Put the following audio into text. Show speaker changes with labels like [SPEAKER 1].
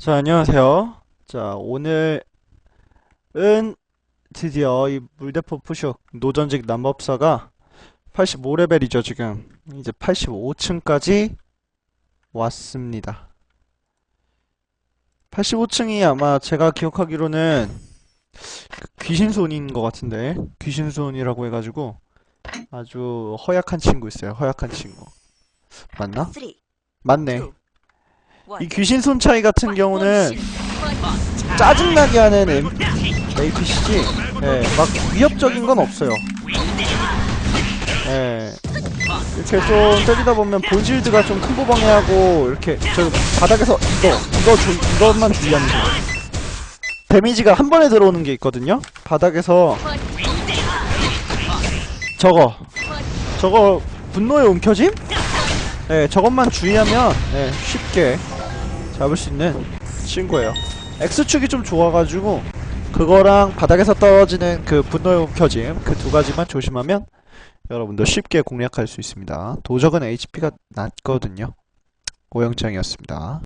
[SPEAKER 1] 자, 안녕하세요. 자, 오늘은 드디어 이 물대포 푸슉 노전직 남법사가 85레벨이죠, 지금. 이제 85층까지 왔습니다. 85층이 아마 제가 기억하기로는 그 귀신손인 것 같은데, 귀신손이라고 해가지고 아주 허약한 친구 있어요, 허약한 친구. 맞나? 맞네. 이 귀신 손 차이 같은 경우는 짜증나게 하는 APC지, 예, 막 위협적인 건 없어요. 예, 이렇게 좀 때리다 보면 본실드가 좀 큰 보방해하고, 이렇게, 저 바닥에서 이거, 이거 주, 이것만 주의하면 돼요. 데미지가 한 번에 들어오는 게 있거든요? 바닥에서, 저거, 저거, 분노의 움켜짐? 예, 저것만 주의하면, 예, 쉽게 잡을 수 있는 친구예요. X축이 좀 좋아가지고 그거랑 바닥에서 떨어지는 그 분노의 움켜짐 그 두 가지만 조심하면 여러분도 쉽게 공략할 수 있습니다. 도적은 HP가 낮거든요. 오영장이었습니다.